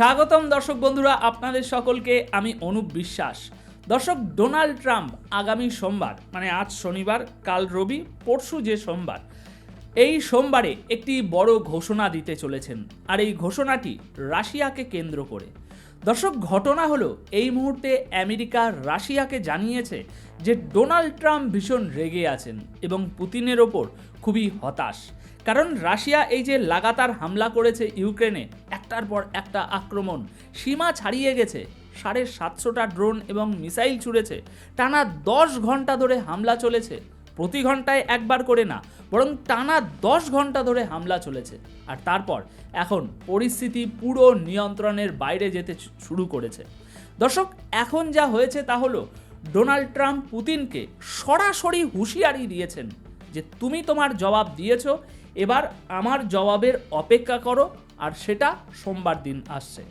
স্বাগতম দর্শক বন্ধুরা, আপনাদের সকলকে আমি অনুপ বিশ্বাস। দর্শক, ডোনাল্ড ট্রাম্প আগামী সোমবার মানে আজ শনিবার, কাল রবি, পরশু যে সোমবার, এই সোমবারে একটি বড় ঘোষণা দিতে চলেছেন। আর এই ঘোষণাটি রাশিয়াকে কেন্দ্র করে। দর্শক, ঘটনা হলো, এই মুহূর্তে আমেরিকা রাশিয়াকে জানিয়েছে যে ডোনাল্ড ট্রাম্প ভীষণ রেগে আছেন এবং পুতিনের ওপর খুবই হতাশ। কারণ রাশিয়া এই যে লাগাতার হামলা করেছে ইউক্রেনে একটার পর একটা আক্রমণ। সীমা ছাড়িয়ে গেছে। সাড়ে সাতশোটা ড্রোন এবং মিসাইল ছুড়েছে। টানা দশ ঘণ্টা ধরে হামলা চলেছে। প্রতি ঘন্টায় একবার করে না, বরং টানা দশ ঘণ্টা ধরে হামলা চলেছে। আর তারপর এখন পরিস্থিতি পুরো নিয়ন্ত্রণের বাইরে যেতে শুরু করেছে। দর্শক, এখন যা হয়েছে তা হলো, ডোনাল্ড ট্রাম্প পুতিনকে সরাসরি হুঁশিয়ারি দিয়েছেন যে, তুমি তোমার জবাব দিয়েছ, এবার আমার জবাবের অপেক্ষা করো আর সেটা সোমবার দিন আসছে।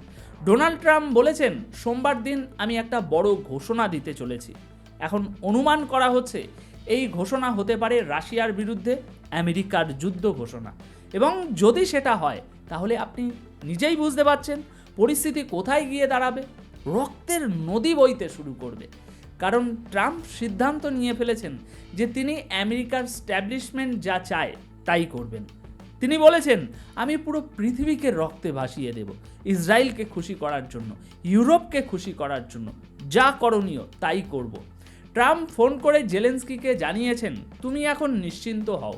ডোনাল্ড ট্রাম্প বলেছেন, সোমবার দিন আমি একটা বড় ঘোষণা দিতে চলেছি। এখন অনুমান করা হচ্ছে, এই ঘোষণা হতে পারে রাশিয়ার বিরুদ্ধে আমেরিকার যুদ্ধ ঘোষণা। এবং যদি সেটা হয়, তাহলে আপনি নিজেই বুঝতে পারছেন পরিস্থিতি কোথায় গিয়ে দাঁড়াবে, রক্তের নদী বইতে শুরু করবে। কারণ ট্রাম্প সিদ্ধান্ত নিয়ে ফেলেছেন যে তিনি আমেরিকার স্ট্যাবলিশমেন্ট যা চায়, তাই করবেন। তিনি বলেছেন, আমি পুরো পৃথিবীকে রক্তে ভাসিয়ে দেব, ইসরায়েলকে খুশি করার জন্য, ইউরোপকে খুশি করার জন্য। যা করণীয়, তাই করব। ট্রাম্প ফোন করে জেলেন্সকিকে জানিয়েছেন, তুমি এখন নিশ্চিন্ত হও,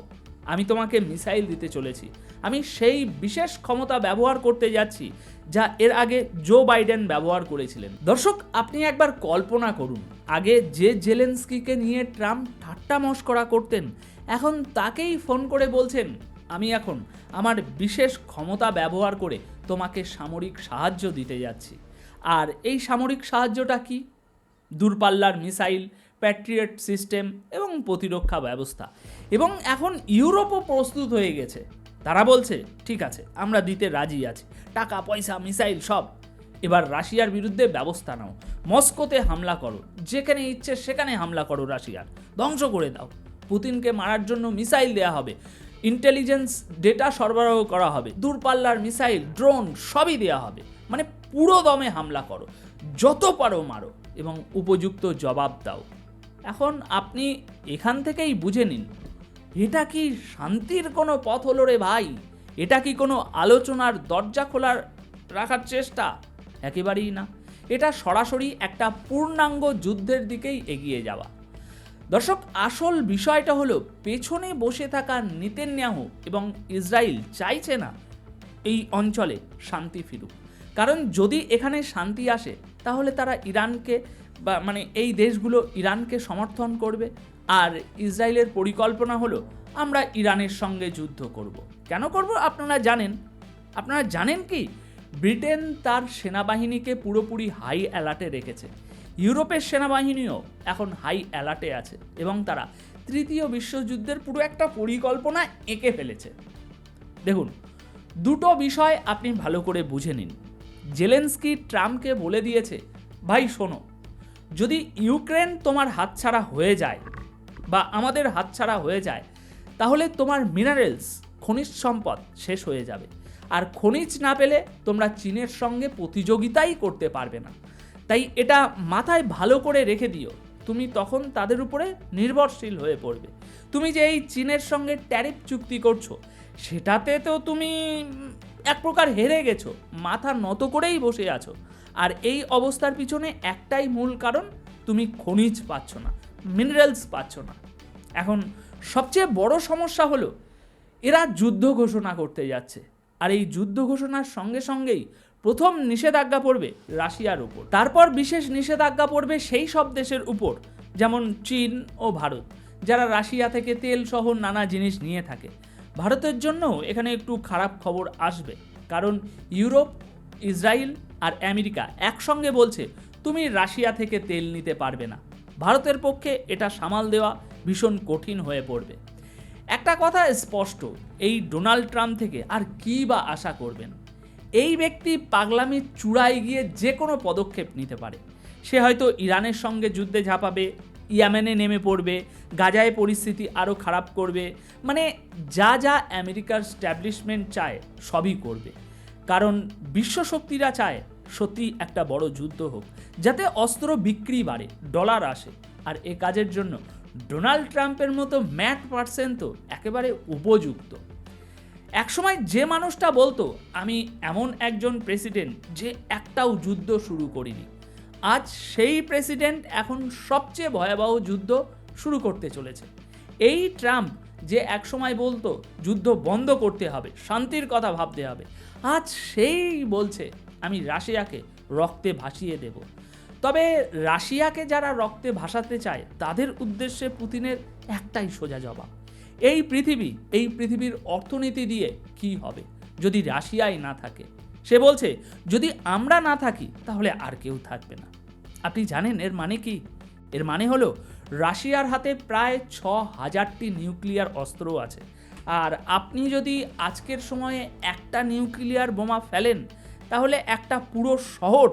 আমি তোমাকে মিসাইল দিতে চলেছি। আমি সেই বিশেষ ক্ষমতা ব্যবহার করতে যাচ্ছি, যা এর আগে জো বাইডেন ব্যবহার করেছিলেন। দর্শক, আপনি একবার কল্পনা করুন, আগে যে জেলেন্সকিকে নিয়ে ট্রাম্প ঠাট্টা মস্করা করতেন, এখন তাকেই ফোন করে বলছেন আমি এখন আমার বিশেষ ক্ষমতা ব্যবহার করে তোমাকে সামরিক সাহায্য দিতে যাচ্ছি। আর এই সামরিক সাহায্যটা কি? দূরপাল্লার মিসাইল, প্যাট্রিয়েট সিস্টেম এবং প্রতিরক্ষা ব্যবস্থা। এবং এখন ইউরোপও প্রস্তুত হয়ে গেছে। তারা বলছে, ঠিক আছে, আমরা দিতে রাজি আছি। টাকা, পয়সা, মিসাইল সব। এবার রাশিয়ার বিরুদ্ধে ব্যবস্থা নাও। মস্কোতে হামলা করো। যেখানে ইচ্ছে সেখানে হামলা করো রাশিয়ার। ধ্বংস করে দাও। পুতিনকে মারার জন্য মিসাইল দেওয়া হবে। ইন্টেলিজেন্স ডেটা সরবরাহ করা হবে, দূরপাল্লার মিসাইল ড্রোন সবই দেওয়া হবে। মানে পুরো দমে হামলা করো, যত পারো মারো এবং উপযুক্ত জবাব দাও। এখন আপনি এখান থেকেই বুঝে নিন, এটা কি শান্তির কোনো পথ হলো রে ভাই? এটা কি কোনো আলোচনার দরজা খোলার রাখার চেষ্টা? একেবারেই না। এটা সরাসরি একটা পূর্ণাঙ্গ যুদ্ধের দিকেই এগিয়ে যাওয়া। দর্শক, আসল বিষয়টা হলো পেছনে বসে থাকা নেতেন্যাহু এবং ইসরায়েল চাইছে না এই অঞ্চলে শান্তি ফিরুক। কারণ যদি এখানে শান্তি আসে, তাহলে তারা ইরানকে বা মানে এই দেশগুলো ইরানকে সমর্থন করবে। আর ইসরায়েলের পরিকল্পনা হলো, আমরা ইরানের সঙ্গে যুদ্ধ করব। কেন করব আপনারা জানেন? আপনারা জানেন কি? ব্রিটেন তার সেনাবাহিনীকে পুরোপুরি হাই অ্যালার্টে রেখেছে। ইউরোপের সেনাবাহিনীও এখন হাই অ্যালার্টে আছে এবং তারা তৃতীয় বিশ্বযুদ্ধের পুরো একটা পরিকল্পনা এঁকে ফেলেছে। দেখুন, দুটো বিষয় আপনি ভালো করে বুঝে নিন। জেলেন্সকি ট্রাম্পকে বলে দিয়েছে, ভাই, শোনো, যদি ইউক্রেন তোমার হাতছাড়া হয়ে যায় বা আমাদের হাতছাড়া হয়ে যায়, তাহলে তোমার মিনারেলস, খনিজ সম্পদ শেষ হয়ে যাবে। আর খনিজ না পেলে তোমরা চীনের সঙ্গে প্রতিযোগিতাই করতে পারবে না। তাই এটা মাথায় ভালো করে রেখে দিও। তুমি তখন তাদের উপরে নির্ভরশীল হয়ে পড়বে। তুমি যে এই চীনের সঙ্গে ট্যারিফ চুক্তি করছ, সেটাতে তো তুমি এক প্রকার হেরে গেছো, মাথা নত করেই বসে আছো। আর এই অবস্থার পিছনে একটাই মূল কারণ, তুমি খনিজ পাচ্ছ না মিনারেলস পাচ্ছ না। এখন সবচেয়ে বড় সমস্যা হলো, এরা যুদ্ধ ঘোষণা করতে যাচ্ছে। আর এই যুদ্ধ ঘোষণার সঙ্গে সঙ্গেই প্রথম নিষেধাজ্ঞা পড়বে রাশিয়ার উপর। তারপর বিশেষ নিষেধাজ্ঞা পড়বে সেই সব দেশের উপর, যেমন চীন ও ভারত, যারা রাশিয়া থেকে তেল সহ নানা জিনিস নিয়ে থাকে। ভারতের জন্যও এখানে একটু খারাপ খবর আসবে, কারণ ইউরোপ ইসরায়েল আর আমেরিকা একসঙ্গে বলছে, তুমি রাশিয়া থেকে তেল নিতে পারবে না। ভারতের পক্ষে এটা সামাল দেওয়া ভীষণ কঠিন হয়ে পড়বে। একটা কথা স্পষ্ট, এই ডোনাল্ড ট্রাম্প থেকে আর কী বা আশা করবেন? এই ব্যক্তি পাগলামির চূড়ায় গিয়ে যে কোনো পদক্ষেপ নিতে পারে। সে হয়তো ইরানের সঙ্গে যুদ্ধে ঝাঁপাবে, ইয়ামেনে নেমে পড়বে, গাজায় পরিস্থিতি আরও খারাপ করবে মানে যা যা আমেরিকার স্ট্যাবলিশমেন্ট চায় সবই করবে। কারণ বিশ্বশক্তিরা চায় সত্যি একটা বড় যুদ্ধ হোক, যাতে অস্ত্র বিক্রি বাড়ে, ডলার আসে। আর এ কাজের জন্য ডোনাল্ড ট্রাম্পের মতো ম্যাট পার্সেন তো একেবারে উপযুক্ত। একসময় যে মানুষটা বলতো, আমি এমন একজন প্রেসিডেন্ট যে একটাও যুদ্ধ শুরু করিনি। আজ সেই প্রেসিডেন্ট এখন সবচেয়ে ভয়াবহ যুদ্ধ শুরু করতে চলেছে। এই ট্রাম্প যে একসময় বলতো, যুদ্ধ বন্ধ করতে হবে, শান্তির কথা ভাবতে হবে। আজ সেই বলছে, আমি রাশিয়াকে রক্তে ভাসিয়ে দেব। তবে রাশিয়াকে যারা রক্তে ভাসাতে চায়, তাদের উদ্দেশ্যে পুতিনের একটাই সোজা জবাব। এই পৃথিবী, এই পৃথিবীর অর্থনীতি দিয়ে কি হবে? যদি রাশিয়াই না থাকে, সে বলছে, যদি আমরা না থাকি, তাহলে আর কেউ থাকবে না। আপনি জানেন এর মানে কি? এর মানে হলো, রাশিয়ার হাতে প্রায় ছ হাজারটি নিউক্লিয়ার অস্ত্র আছে। আর আপনি যদি আজকের সময়ে একটা নিউক্লিয়ার বোমা ফেলেন, তাহলে একটা পুরো শহর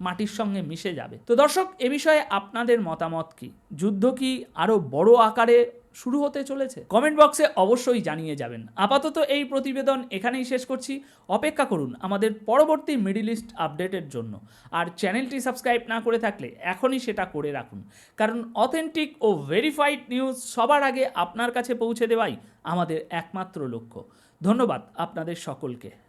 মাটির সঙ্গে মিশে যাবে। তো দর্শক, এ বিষয়ে আপনাদের মতামত কি? যুদ্ধ কি আরও বড় আকারে শুরু হতে চলেছে। কমেন্ট বক্সে অবশ্যই জানিয়ে যাবেন। আপাতত এই প্রতিবেদন এখানেই শেষ করছি। অপেক্ষা করুন আমাদের পরবর্তী মিডিল ইস্ট আপডেটের জন্য। আর চ্যানেলটি সাবস্ক্রাইব না করে থাকলে এখনই সেটা করে রাখুন। কারণ অথেন্টিক ও ভেরিফাইড নিউজ সবার আগে আপনার কাছে পৌঁছে দেওয়াই আমাদের একমাত্র লক্ষ্য। ধন্যবাদ আপনাদের সকলকে।